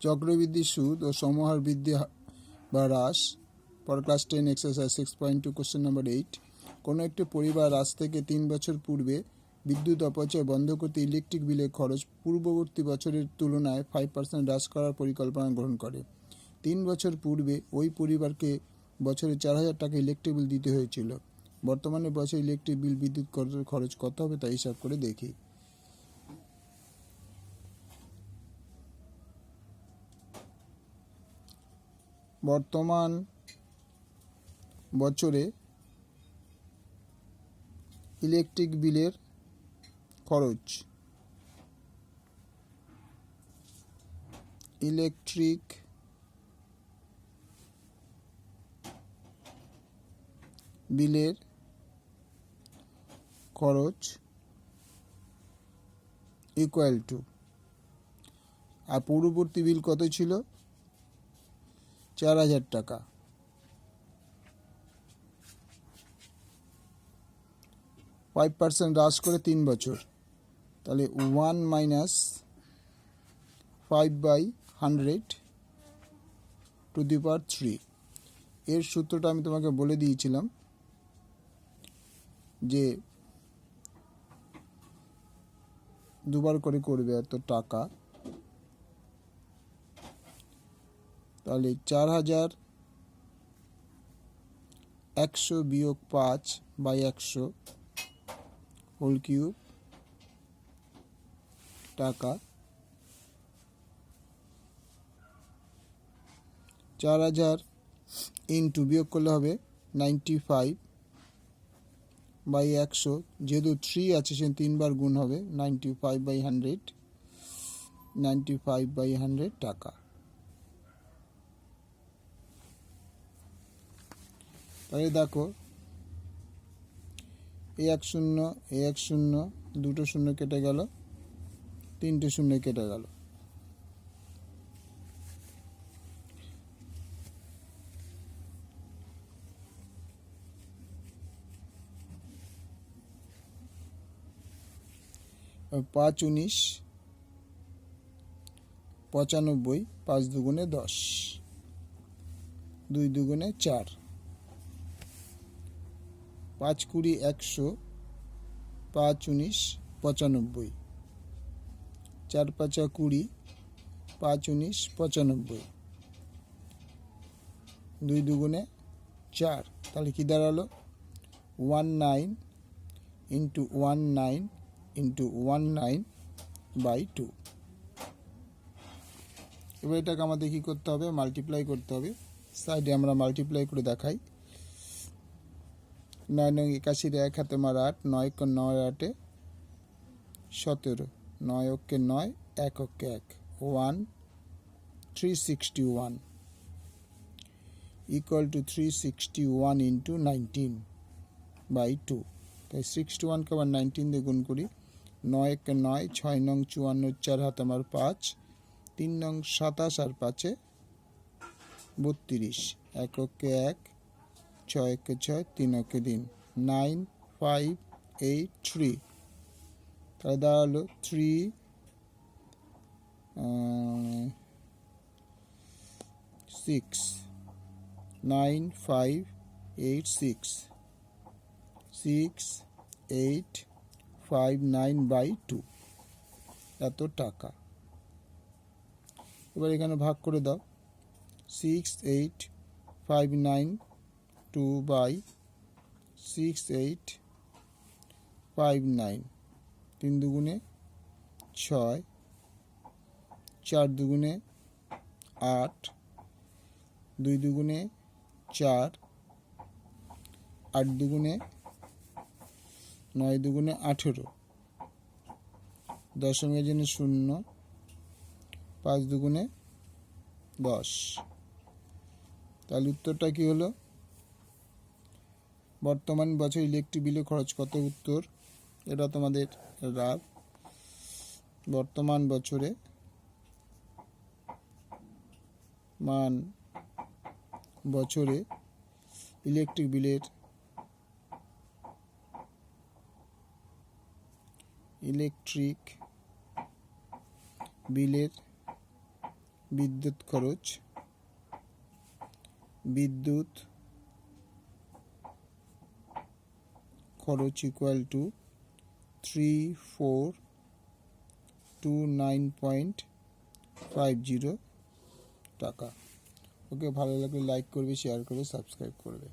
চক্রবৃদ্ধি সুদ ও সমহার বৃদ্ধি বা হ্রাস। পর class ten exercise six point two question number eight কোনো একটি পরিবার আজ থেকে তিন বছর পূর্বে বিদ্যুৎ অপচয় বন্ধ করতে ইলেকট্রিক বিলের খরচ পূর্ববর্তী বছরের তুলনায় ফাইভ পার্সেন্ট হ্রাস করার পরিকল্পনা গ্রহণ করে। তিন বছর পূর্বে ওই পরিবারকে বছরে চার হাজার টাকা ইলেকট্রিক বিল দিতে হয়েছিল। বর্তমানে বছরে ইলেকট্রিক বিল বিদ্যুৎ খরচ কত হবে তা হিসাব করে দেখি। বর্তমান বছরে ইলেকট্রিক বিলের খরচ। ইলেকট্রিক বিলের খরচ ইকুয়াল টু আর পূর্ববর্তী বিল কত ছিল? চার হাজার টাকা। ফাইভ পার্সেন্ট হ্রাস করে তিন বছর। তাহলে one minus five by hundred to the power three এর সূত্রটা আমি তোমাকে বলে দিয়েছিলাম যে দুবার করে করবে এত টাকা। তাহলে চার হাজার একশো বিয়োগ পাঁচ বাই একশো হোল কিউব টাকা। চার হাজার ইন্টু বিয়োগ করলে হবে নাইনটি ফাইভ বাই একশো। যেহেতু থ্রি আছে, সে তিনবার গুণ হবে ninety five by hundred, ninety five by hundred টাকা। তাহলে দেখো, এই এক শূন্য, এই এক শূন্য, দুটো শূন্য কেটে গেল, তিনটে শূন্য কেটে গেল। পাঁচ উনিশ, পঁচানব্বই, পাঁচ দুগুণে দশ, দুই দুগুণে চার। পাঁচ কুড়ি একশো পাঁচ উনিশ পঁচানব্বই। চার পাঁচা কুড়ি পাঁচ উনিশ পঁচানব্বই। দুই দুগুণে চার, তাহলে কী দাঁড়াল? One nine into one nine into one nine by two. এবার এটাকে আমাদের কী করতে হবে? মাল্টিপ্লাই করতে হবে। সাইডে আমরা মাল্টিপ্লাই করে দেখাই। নয় নং একাশির এক হাতে মার আট, নয় ক নয় আটে সতেরো, নয় অক্ষে নয়, এক অক্ষে এক। One, three sixty one. Equal to three sixty one into nineteen by two. তাই সিক্সটি ওয়ানকে আবার নাইনটিন দিয়ে গুণ করি। নয় একে নয়, ছয় নং চুয়ান্ন চার হাত আমার পাঁচ, তিন নং সাতাশ আর পাঁচে বত্রিশ। এক অক্ষে এক ছয় একে ছয় তিন একে দিন নাইন ফাইভ এইট থ্রি। তাহলে দাঁড়াল three six. Nine five eight six. Six eight five nine by two. এত টাকা। এবার এখানে ভাগ করে দাও। Six eight five nine two by six eight five nine তিন দুগুণে ছয়, চার দুগুণে আট, দুই দুগুণে চার, আট দুগুণে নয় দুগুণে আঠেরো দশমের জন্য শূন্য, পাঁচ দুগুণে দশ। তাহলে উত্তরটা কি হলো? বর্তমান বছর ইলেকট্রিক বিলে খরচ কত উত্তর? এটা তোমাদের রাত বর্তমান বছরে মান বছরে ইলেকট্রিক বিলের ইলেকট্রিক বিলের বিদ্যুৎ খরচ, বিদ্যুৎ খরচ equal to three four two nine point five zero টাকা। ওকে ভালো লাগলে লাইক করবে শেয়ার করবে সাবস্ক্রাইব করবে।